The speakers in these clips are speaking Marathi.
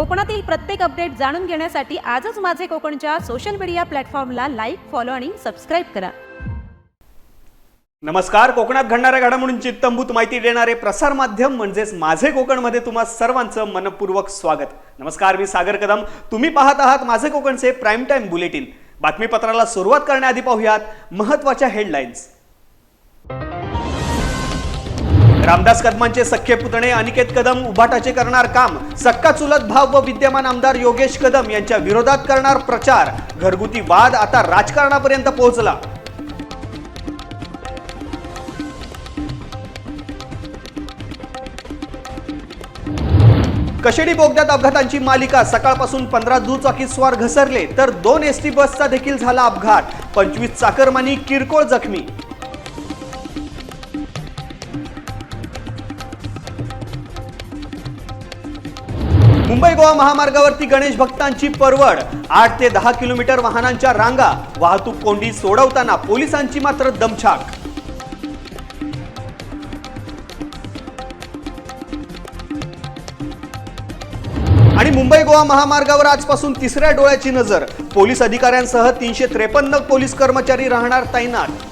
कोकणातील प्रत्येक अपडेट जाणून घेण्यासाठी आजच माझे कोकणच्या सोशल मीडिया प्लॅटफॉर्मला लाईक फॉलो आणि सबस्क्राईब करा. नमस्कार कोकणात घडणाऱ्या घडामोडींची तंबूत माहिती देणारे प्रसार माध्यम म्हणजेच माझे कोकणमध्ये तुम्हा सर्वांचं मनपूर्वक स्वागत. नमस्कार मी सागर कदम. तुम्ही पाहत आहात माझे कोकणचे प्राईम टाईम बुलेटिन बातमीपत्राला सुरुवात करण्याआधी पाहूयात महत्त्वाच्या हेडलाईन्स रामदास कदमांचे सख्खे पुतणे अनिकेत कदम उभाटाचे करणार काम सक्का चुलत भाव व विद्यमान आमदार योगेश कदम यांच्या विरोधात करणार प्रचार घरगुती वाद आता राजकारणापर्यंत पोहोचला. कशेडी बोगद्यात अपघातांची मालिका सकाळपासून पंधरा दुचाकी स्वार घसरले तर दोन एसटी बसचा देखील झाला अपघात. पंचवीस चाकरमानी किरकोळ जखमी. मुंबई गोवा महामार्गावरती गणेश भक्तांची परवड. आठ ते दहा किलोमीटर वाहनांच्या रांगा. वाहतूक कोंडी सोडवताना पोलिसांची मात्र दमछाक. आणि मुंबई गोवा महामार्गावर आजपासून तिसऱ्या डोळ्याची नजर. पोलीस अधिकाऱ्यांसह तीनशे त्रेपन्न पोलीस कर्मचारी राहणार तैनात.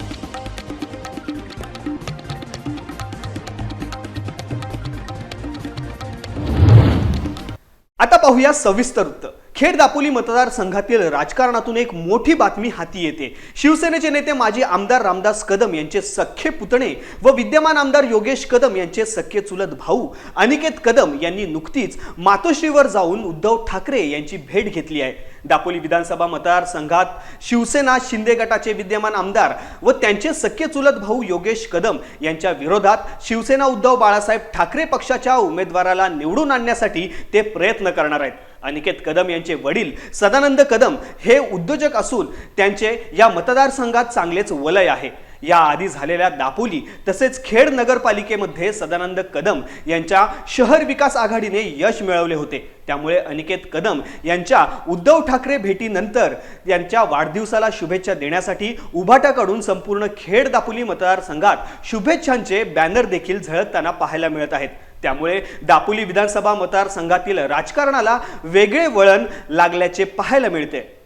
आता पाहूया सविस्तर वृत्त खेड दापोली मतदारसंघातील राजकारणातून एक मोठी बातमी हाती येते. शिवसेनेचे नेते माजी आमदार रामदास कदम यांचे सख्खे पुतणे व विद्यमान आमदार योगेश कदम यांचे सख्खे चुलत भाऊ अनिकेत कदम यांनी नुकतीच मातोश्रीवर जाऊन उद्धव ठाकरे यांची भेट घेतली आहे. दापोली विधानसभा मतदारसंघात शिवसेना शिंदे गटाचे विद्यमान आमदार व त्यांचे सख्खे चुलत भाऊ योगेश कदम यांच्या विरोधात शिवसेना उद्धव बाळासाहेब ठाकरे पक्षाच्या उमेदवाराला निवडून आणण्यासाठी ते प्रयत्न करणार आहेत. अनिकेत कदम यांचे वडील सदानंद कदम हे उद्योजक असून त्यांचे या मतदारसंघात चांगलेच वलय आहे. या आधी झालेल्या दापोली तसेच खेड नगरपालिकेमध्ये सदानंद कदम यांच्या शहर विकास आघाडीने यश मिळवले होते. त्यामुळे अनिकेत कदम यांच्या उद्धव ठाकरे भेटीनंतर यांच्या वाढदिवसाला शुभेच्छा देण्यासाठी उभाटाकडून संपूर्ण खेड दापोली मतदारसंघात शुभेच्छांचे बॅनर देखील झळकताना पाहायला मिळत आहेत. त्यामुळे दापोली विधानसभा मतदारसंघातील राजकारणाला वेगळे वळण लागल्याचे पाहायला मिळते.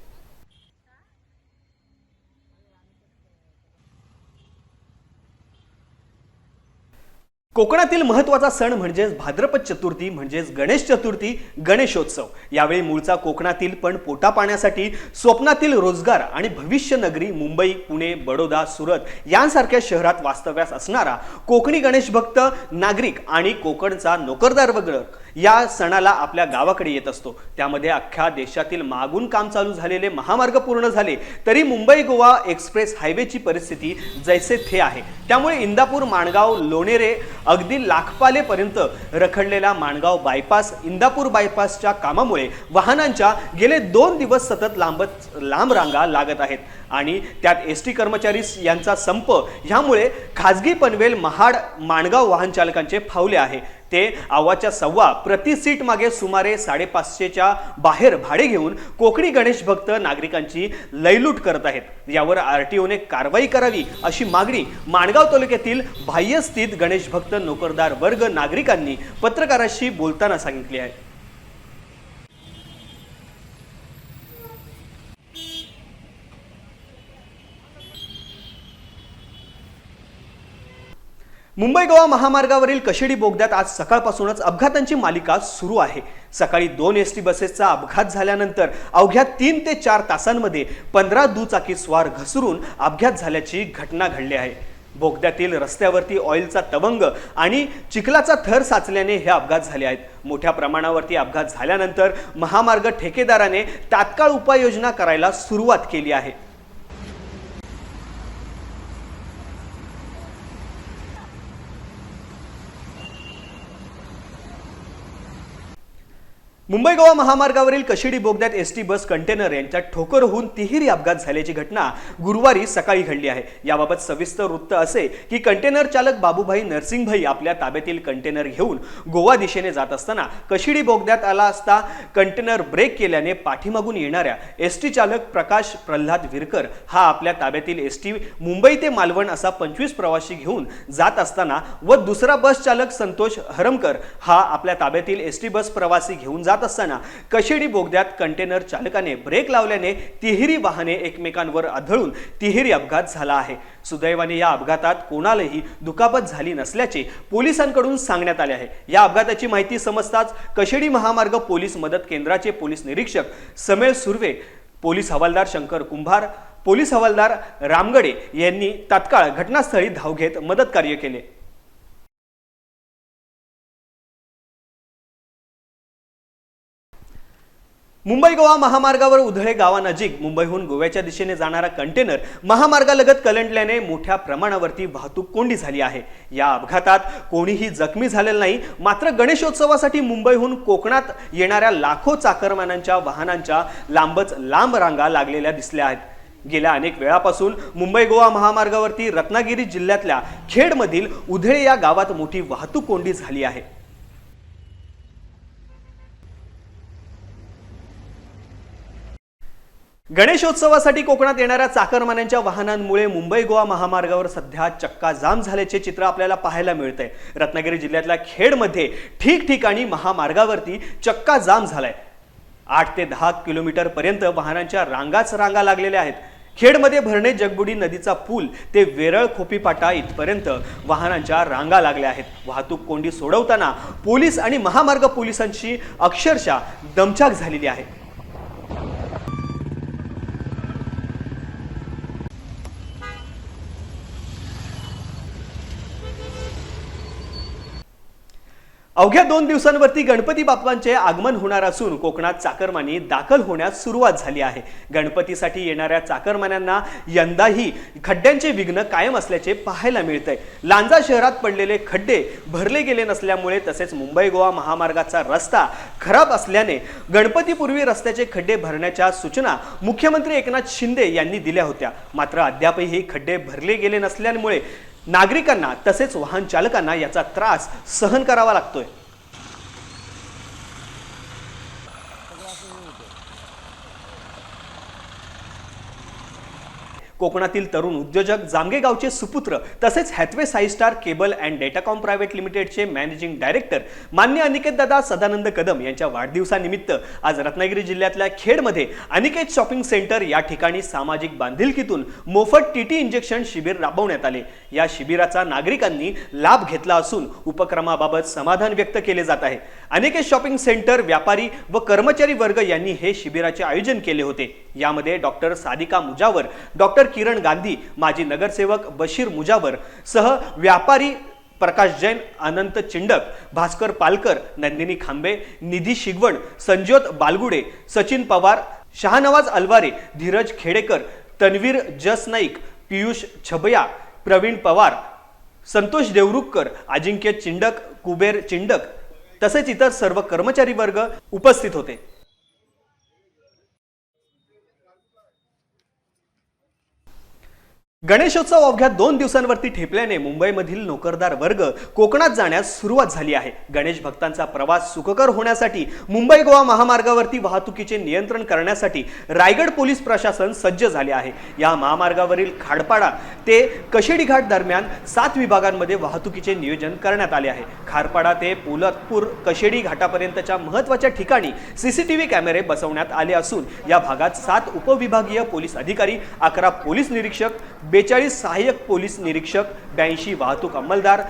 कोकणातील महत्त्वाचा सण म्हणजेच भाद्रपद चतुर्थी म्हणजेच गणेश चतुर्थी गणेशोत्सव. यावेळी मूळचा कोकणातील पण पोटा पाण्यासाठी स्वप्नातील रोजगार आणि भविष्य नगरी मुंबई पुणे बडोदा सुरत यांसारख्या शहरात वास्तव्यास असणारा कोकणी गणेश भक्त नागरिक आणि कोकणचा नोकरदार वर्ग या सणाला आपल्या गावाकडे येत असतो. त्यामध्ये अख्ख्या देशातील मागून काम चालू झालेले महामार्ग पूर्ण झाले तरी मुंबई गोवा एक्सप्रेस हायवेची परिस्थिती जैसे थे आहे. त्यामुळे इंदापूर माणगाव लोणेरे अगदी लाखपालेपर्यंत रखडलेला माणगाव बायपास इंदापूर बायपासच्या कामामुळे वाहनांच्या गेले दोन दिवस सतत लांबत लांब रांगा लागत आहेत. आणि त्यात एस टी कर्मचारी यांचा संप ह्यामुळे खाजगी पनवेल महाड माणगाव वाहन चालकांचे फावले आहे. ते आवाच्या सव्वा प्रति सीट मागे सुमारे साडेपाचशेच्या बाहेर भाडे घेऊन कोकणी गणेश भक्त नागरिकांची लयलूट करत आहेत. यावर आर टी ओने कारवाई करावी अशी मागणी माणगाव तालुक्यातील बाह्यस्थित गणेश भक्त नोकरदार वर्ग नागरिकांनी पत्रकाराशी बोलताना सांगितले आहे. मुंबई गोवा महामार्गावरील कशेडी बोगद्यात आज सकाळपासूनच अपघातांची मालिका सुरू आहे. सकाळी दोन एस टी बसेसचा अपघात झाल्यानंतर अवघ्या तीन ते चार तासांमध्ये पंधरा दुचाकी स्वार घसरून अपघात झाल्याची घटना घडली आहे. बोगद्यातील रस्त्यावरती ऑइलचा तवंग आणि चिखलाचा थर साचल्याने हे अपघात झाले आहेत. मोठ्या प्रमाणावरती अपघात झाल्यानंतर महामार्ग ठेकेदाराने तात्काळ उपाययोजना करायला सुरुवात केली आहे. मुंबई गोवा महामार्गावरील कशिडी बोगद्यात एस टी बस कंटेनर यांच्यात ठोकर होऊन तिहेरी अपघात झाल्याची घटना गुरुवारी सकाळी घडली आहे. याबाबत सविस्तर वृत्त असे की कंटेनर चालक बाबूभाई नरसिंगभाई आपल्या ताब्यातील कंटेनर घेऊन गोवा दिशेने जात असताना कशिडी बोगद्यात आला असता कंटेनर ब्रेक केल्याने पाठीमागून येणाऱ्या एस टी चालक प्रकाश प्रल्हाद विरकर हा आपल्या ताब्यातील एस टी मुंबई ते मालवण असा पंचवीस प्रवासी घेऊन जात असताना व दुसरा बस चालक संतोष हरमकर हा आपल्या ताब्यातील एस टी बस प्रवासी घेऊन जात जात असताना कशेडी बोगद्यात कंटेनर चालकाने ब्रेक लावल्याने तिहेरी वाहने एकमेकांवर आदळून तिहेरी अपघात झाला आहे. सुदैवाने या अपघातात कोणालाही दुखापत झाली नसल्याचे पोलिसांकडून सांगण्यात आले आहे. या अपघाताची माहिती समजताच कशेडी महामार्ग पोलीस मदत केंद्राचे पोलीस निरीक्षक समेळ सुर्वे पोलीस हवालदार शंकर कुंभार पोलीस हवालदार रामगडे यांनी तात्काळ घटनास्थळी धाव घेत मदत कार्य केले. मुंबई गोवा महामार्गावर उधळे गावानजीक मुंबईहून गोव्याच्या दिशेने जाणारा कंटेनर महामार्गालगत कलंडल्याने मोठ्या प्रमाणावरती वाहतूक कोंडी झाली आहे. या अपघातात कोणीही जखमी झालेलं नाही मात्र गणेशोत्सवासाठी मुंबईहून कोकणात येणाऱ्या लाखो चाकरमानांच्या वाहनांच्या लांबच लांब रांगा लागलेल्या दिसल्या आहेत. गेल्या अनेक वेळापासून मुंबई गोवा महामार्गावरती रत्नागिरी जिल्ह्यातल्या खेडमधील उधळे या गावात मोठी वाहतूक कोंडी झाली आहे. गणेशोत्सवासाठी कोकणात येणाऱ्या चाकरमान्यांच्या वाहनांमुळे मुंबई गोवा महामार्गावर सध्या चक्का जाम झाल्याचे चित्र आपल्याला पाहायला मिळतंय. रत्नागिरी जिल्ह्यातल्या खेडमध्ये ठिकठिकाणी महामार्गावरती चक्का जाम झालाय. आठ ते दहा किलोमीटर पर्यंत वाहनांच्या रांगाच रांगा लागलेल्या आहेत. खेडमध्ये भरणे जगबुडी नदीचा पूल ते वेरळ खोपीपाटा इथपर्यंत वाहनांच्या रांगा लागल्या आहेत. वाहतूक कोंडी सोडवताना पोलीस आणि महामार्ग पोलिसांची अक्षरशः दमछाक झालेली आहे. अवघ्या दोन दिवसांवरती गणपती बाप्पांचे आगमन होणार असून कोकणात चाकरमानी दाखल होण्यास सुरुवात झाली आहे. गणपतीसाठी येणाऱ्या चाकरमान्यांना यंदाही खड्ड्यांचे विघ्न कायम असल्याचे पाहायला मिळतंय. लांजा शहरात पडलेले खड्डे भरले गेले नसल्यामुळे तसेच मुंबई गोवा महामार्गाचा रस्ता खराब असल्याने गणपतीपूर्वी रस्त्याचे खड्डे भरण्याच्या सूचना मुख्यमंत्री एकनाथ शिंदे यांनी दिल्या होत्या. मात्र अद्यापही खड्डे भरले गेले नसल्यामुळे नागरिकांना तसेच वाहन चालकांना याचा त्रास सहन करावा लागतोय. कोकणातील तरुण उद्योजक जामगेगावचे सुपुत्र तसेच Hathway Sai Star cable and Datacom private लिमिटेडचे मॅनेजिंग डायरेक्टर मान्य अनिकेत दादा सदानंद कदम यांच्या वाढदिवसानिमित्त आज रत्नागिरी जिल्ह्यातल्या खेडमध्ये अनिकेत शॉपिंग सेंटर या ठिकाणी सामाजिक बांधिलकीतून मोफत टीटी इंजेक्शन शिबिर राबवण्यात आले. या शिबिराचा नागरिकांनी लाभ घेतला असून उपक्रमाबाबत समाधान व्यक्त केले जात आहे. अनिकेत शॉपिंग सेंटर व्यापारी व कर्मचारी वर्ग यांनी हे शिबिराचे आयोजन केले होते. यामध्ये डॉक्टर सादिका मुजावर डॉक्टर किरण गांधी माजी नगरसेवक बशीर मुजावर सह व्यापारी प्रकाश जैन अनंत चिंडक भास्कर पालकर नंदिनी खांबे निधी शिगवण संज्योत बालगुडे सचिन पवार शहानवाज अलवारे धीरज खेडेकर तन्वीर जस नाईक पियुष छबया प्रवीण पवार संतोष देवरुखकर अजिंक्य चिंडक कुबेर चिंडक तसेच इतर सर्व कर्मचारी वर्ग उपस्थित होते. गणेशोत्सव अवघ्या दोन दिवसांवरती ठेपल्याने मुंबईमधील नोकरदार वर्ग कोकणात जाण्यास सुरुवात झाली आहे. गणेश भक्तांचा प्रवास सुखकर होण्यासाठी मुंबई गोवा महामार्गावरती वाहतुकीचे नियंत्रण करण्यासाठी रायगड पोलीस प्रशासन सज्ज झाले आहे. या महामार्गावरील खाडपाडा ते कशेडी घाट दरम्यान सात विभागांमध्ये वाहतुकीचे नियोजन करण्यात आले आहे. खारपाडा ते पोलतपूर कशेडी घाटापर्यंतच्या महत्त्वाच्या ठिकाणी सीसीटीव्ही कॅमेरे बसवण्यात आले असून या भागात सात उपविभागीय पोलीस अधिकारी अकरा पोलीस निरीक्षक बेचाळीस सहाय्यक पोलीस निरीक्षक ब्याऐंशी वाहतूक अंमलदार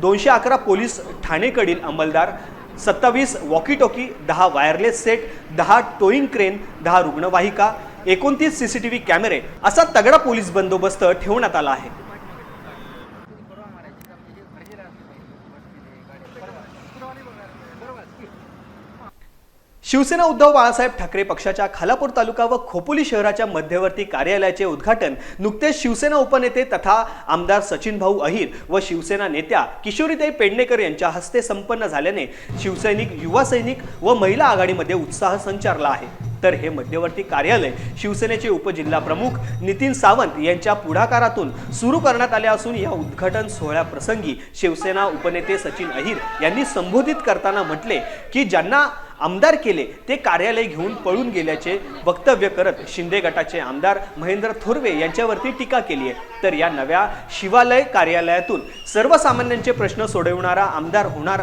दोनशे अकरा पोलीस ठाणेकडील अंमलदार सत्तावीस वॉकी टॉकी दहा वायरलेस सेट दहा टोईंग क्रेन दहा रुग्णवाहिका एकोणतीस सी सी टी व्ही कॅमेरे असा तगडा पोलीस बंदोबस्त ठेवण्यात आला आहे. शिवसेना उद्धव बाळासाहेब ठाकरे पक्षाच्या खालापूर तालुका व खोपोली शहराच्या मध्यवर्ती कार्यालयाचे उद्घाटन नुकतेच शिवसेना उपनेते तथा आमदार सचिन भाऊ अहिर व शिवसेना नेत्या किशोरीताई पेडणेकर यांच्या हस्ते संपन्न झाल्याने शिवसैनिक युवा सैनिक व महिला आघाडीमध्ये उत्साह संचारला आहे. तर हे मध्यवर्ती कार्यालय शिवसेनेचे उपजिल्हा प्रमुख नितीन सावंत यांच्या पुढाकारातून सुरू करण्यात आले असून या उद्घाटन सोहळ्याप्रसंगी शिवसेना उपनेते सचिन अहिर यांनी संबोधित करताना म्हटले की ज्यांना आमदार केले ते कार्यालय घेऊन पळून गेल्याचे वक्तव्य करत शिंदे गटाचे आमदार महेंद्र थोरवे यांच्यावरती टीका केली आहे. तर या नव्या शिवालय कार्यालयातून सर्वसामान्यांचे प्रश्न सोडवणारा आमदार होणार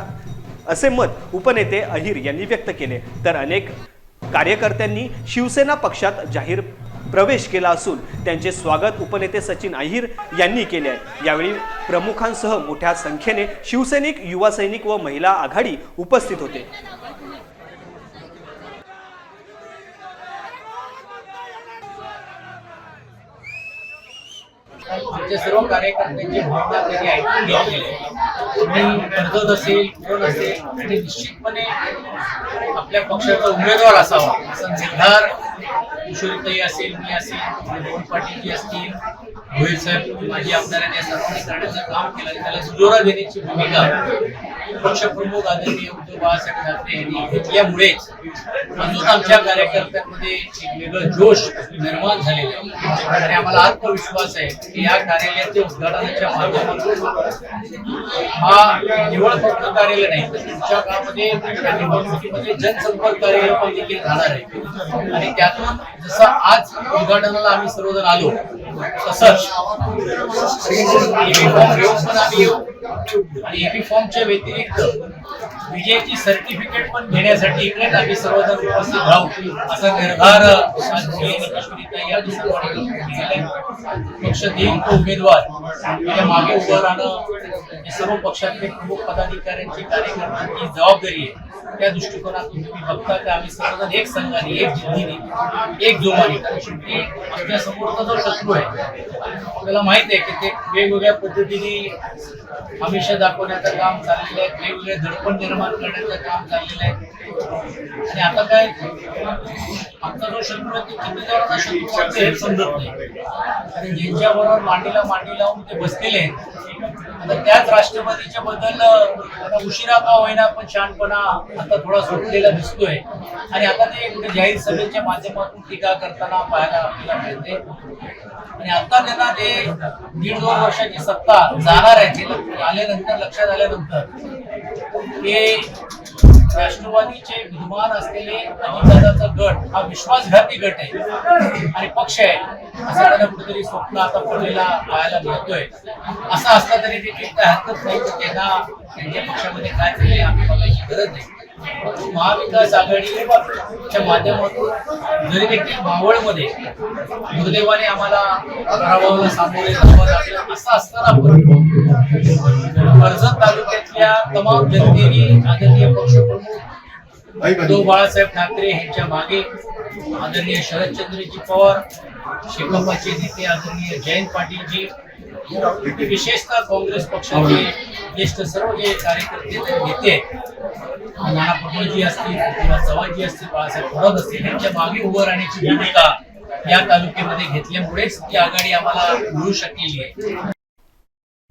असे मत उपनेते अहिर यांनी व्यक्त केले. तर अनेक कार्यकर्त्यांनी शिवसेना पक्षात जाहीर प्रवेश केला असून त्यांचे स्वागत उपनेते सचिन अहिर यांनी केले आहे. यावेळी प्रमुखांसह मोठ्या संख्येने शिवसैनिक युवा सैनिक व महिला आघाडी उपस्थित होते. आमच्या सर्व कार्यकर्त्यांची भावना त्यांनी ऐकून घ्यावी आहे कर्जत असेल कोण असेल आणि निश्चितपणे आपल्या पक्षाचा उमेदवार असावा. असं निर्धार किशोरीताई असेल मी असेल दोन पाटीलजी असतील रोहित साहेब माजी आमदारांनी सर्वांनी करण्याचं काम केलं त्याला सुजोरा देण्याची भूमिका. पक्षप्रमुख आदरणीय उद्धव बाळासाहेब ठाकरे यांनी घेतल्यामुळेच अजून आमच्या कार्यकर्त्यांमध्ये एक वेगळं जोश निर्माण झालेलं आहे. आणि आम्हाला आत्मविश्वास आहे की या कार्यालयाच्या उद्घाटनाच्या माध्यमातून हा निवड फक्त कार्यालय नाही तर तुमच्या काळामध्ये निवडणुकीमध्ये जनसंपर्क कार्यालय पण देखील राहणार आहे. आणि त्यातून जसं आज उद्घाटनाला आम्ही सर्वजण आलो तसंच एबी फॉर्म आणि फॉर्मच्या व्यतिरिक्त विजयची सर्टिफिकेट पण घेण्यासाठी इकडे आम्ही सर्वजण उपस्थित राहू. असा निर्धार आज मी पक्ष देईल तो उमेदवार. मागे उभं राहणं हे सर्व पक्षातले प्रमुख पदाधिकाऱ्यांची कार्यकर्त्यांची जबाबदारी आहे. त्या दृष्टिकोनातून तुम्ही बघता की आम्ही सर्वजण एक संघाने एक जिद्दीने एक जोमाने कारण शेवटी आमच्या समोरचा जो शत्रू आहे आपल्याला माहीत आहे की ते वेगवेगळ्या पद्धतीने हमेशा दाखवण्याचं काम चाललेलं आहे. वेगवेगळे दडपण निर्माण करण्याचं काम चाललेलं आहे. आणि आता काय आमचा जो शत्रू आहे तो किती शत्रू आहे हे समजत नाही. आणि ज्यांच्याबरोबर मांडीला मांडी लावून ते बसलेले आहेत. आता त्याच राष्ट्रवादीच्या बद्दल आता उशिरा का होईना पण शहाणपणा आता थोडा सुटलेला दिसतोय. आणि आता ते कुठे जाहीर सभेच्या माध्यमातून टीका करताना पाहायला आपल्याला मिळते. आणि आता त्यांना ते दीड दोन वर्षाची सत्ता जाणार आहे. ते आल्यानंतर लक्षात आल्यानंतर. हे राष्ट्रवादीचे विद्यमान असलेले अजितदादाचा गट हा विश्वासघाती गट आहे आणि पक्ष आहे. असं त्यांना कुठेतरी स्वप्न आता पडलेला पाहायला मिळतोय. असं असलं तरी ते काही हरकत नाही. त्यांना त्यांच्या पक्षामध्ये काय चाललंय आम्ही बघायची गरज नाही. महाविकास आघाडीच्या माध्यमातून जरी देखील मावळमध्ये दुर्दैवाने आम्हाला पराभवाला सामोरे जावं लागलं असं असताना पण कर्जत तालुक्यातल्या तमाम जनतेने आदरणीय पक्षप्रमुख उद्धव बाळासाहेब ठाकरे यांच्या मागे आदरणीय शरदचंद्रजी पवार शेकापाचे नेते आदरणीय जयंत पाटीलजी विशेषतः काँग्रेस पक्षाचे ज्येष्ठ सर्व जे कार्यकर्ते नेते आहेत नाना पटोलेजी असतील किंवा चव्हाणजी असतील बाळासाहेब थोरात असतील यांच्या मागे उभं राहण्याची भूमिका या तालुक्यामध्ये घेतल्यामुळेच ती आघाडी आम्हाला मिळू शकलेली आहे.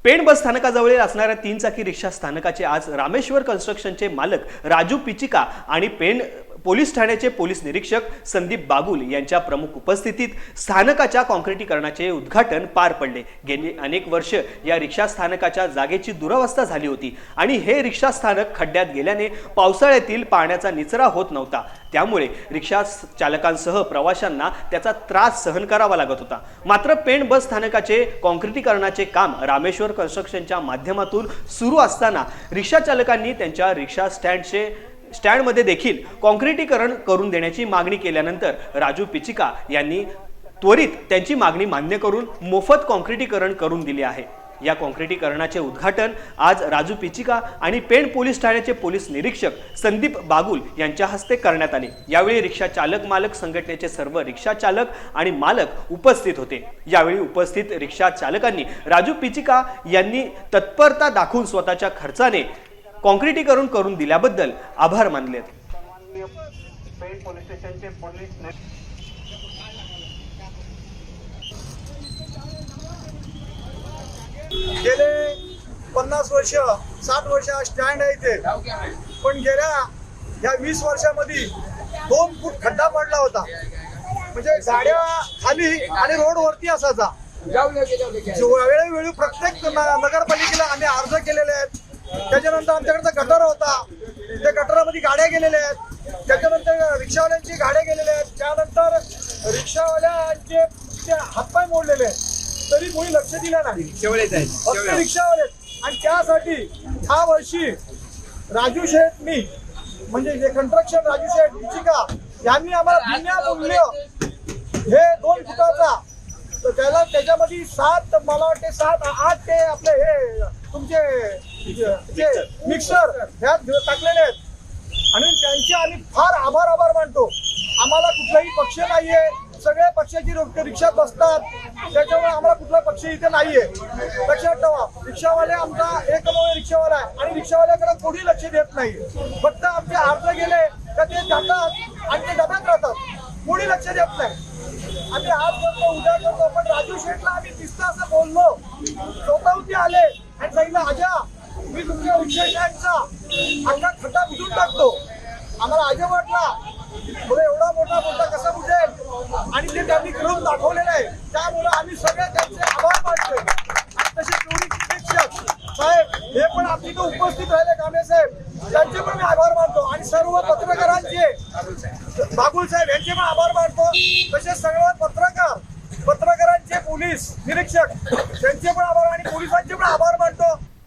पेण बस स्थानकाजवळील असणाऱ्या तीन चाकी रिक्षा स्थानकाचे आज रामेश्वर कन्स्ट्रक्शनचे मालक राजू पिचिका आणि पेण पोलीस ठाण्याचे पोलीस निरीक्षक संदीप बागुल यांच्या प्रमुख उपस्थितीत स्थानकाच्या कॉन्क्रिटीकरणाचे उद्घाटन पार पडले. गेली अनेक वर्ष या रिक्षा स्थानकाच्या जागेची दुरावस्था झाली होती आणि हे रिक्षा स्थानक खड्ड्यात गेल्याने पावसाळ्यातील पाण्याचा निचरा होत नव्हता. त्यामुळे रिक्षा चालकांसह प्रवाशांना त्याचा त्रास सहन करावा लागत होता. मात्र पेण बस स्थानकाचे कॉन्क्रिटीकरणाचे काम रामेश्वर कन्स्ट्रक्शनच्या माध्यमातून सुरू असताना रिक्षा चालकांनी त्यांच्या रिक्षा स्टँडचे स्टँडमध्ये देखील कॉन्क्रिटीकरण करून देण्याची मागणी केल्यानंतर राजू पिचिका यांनी त्वरित त्यांची मागणी मान्य करून मोफत कॉन्क्रिटीकरण करून दिले आहे. या कॉन्क्रिटीकरणाचे उद्घाटन आज राजू पिचिका आणि पेण पोलीस ठाण्याचे पोलीस निरीक्षक संदीप बागुल यांच्या हस्ते करण्यात आले. यावेळी रिक्षा चालक मालक संघटनेचे सर्व रिक्षा चालक आणि मालक उपस्थित होते. यावेळी उपस्थित रिक्षा चालकांनी राजू पिचिका यांनी तत्परता दाखवून स्वतःच्या खर्चाने कॉन्क्रिटीकरण करून दिल्याबद्दल आभार मानलेत पोलीस स्टेशनचे पोलीस गेले पन्नास वर्ष साठ वर्ष हा स्टँड आहे इथे. पण गेल्या या वीस वर्षामध्ये दोन फूट खड्डा पडला होता. म्हणजे गाड्या खाली आणि रोड वरती असायचा. वेळोवेळी प्रत्येक न- नगरपालिकेला आम्ही अर्ज केलेले आहेत. त्याच्यानंतर आमच्याकडचा गटर होता. त्या गटरामध्ये गाड्या गेलेल्या आहेत. त्याच्यानंतर रिक्षावाल्यांची गाड्या गेलेल्या आहेत. त्यानंतर रिक्षावाल्यांचे हातपाय मोडलेले आहेत. तरी कोणी लक्ष दिलं नाही. फक्त रिक्षावाले आणि त्यासाठी ह्या वर्षी राजू शेठ मी म्हणजे जे कंस्ट्रक्शन राजू शेठ इचिका यांनी आम्हाला बिन्या मूल्य हे दोन फुटाचा. तर त्याला त्याच्यामध्ये सात मला वाटते सात आठ ते आपले हे तुमचे जे मिक्सर ह्यात टाकलेले आहेत. आणि त्यांचे आम्ही फार आभार आभार मानतो. आम्हाला कुठलाही पक्ष नाहीये. सगळ्या पक्षाची लोक रिक्षात बसतात. त्याच्यामुळे आम्हाला कुठला पक्ष इथे नाहीये. लक्षात ठेवा रिक्षावाले आमचा एकमेव रिक्षावाला आहे. आणि रिक्षावाल्याकडे कोणी लक्ष देत नाही फक्त आमचे अर्ज गेले का ते जातात आणि ते डब्यात राहतात. कोणी लक्ष देत नाही. आणि आज करतो उद्या करतो पण राजू शेठला आम्ही दिसतं असं बोललो स्वतःहून आले आणि सांगितलं आजा मी तुमच्या रिक्षाचा अख्खा खड्डा बुजून टाकतो. आम्हाला आजा वाटला बरं एवढा मोठा मोठा कसा बुजेल? आणि ते त्यांनी करून दाखवलेलं आहे. त्यामुळे आम्ही सगळे त्यांचे आभार मानतोय. आणि तसे दोन्ही निरीक्षक साहेब हे पण आपली इथं उपस्थित राहिले कामे साहेब. त्यांचे पण मी आभार मानतो. आणि सर्व पत्रकारांचे बागुल साहेब यांचे पण आभार मानतो. तसेच सगळं पत्रकार पत्रकारांचे पोलीस निरीक्षक त्यांचे पण आभार आणि पोलिसांचे पण आभार मानतो.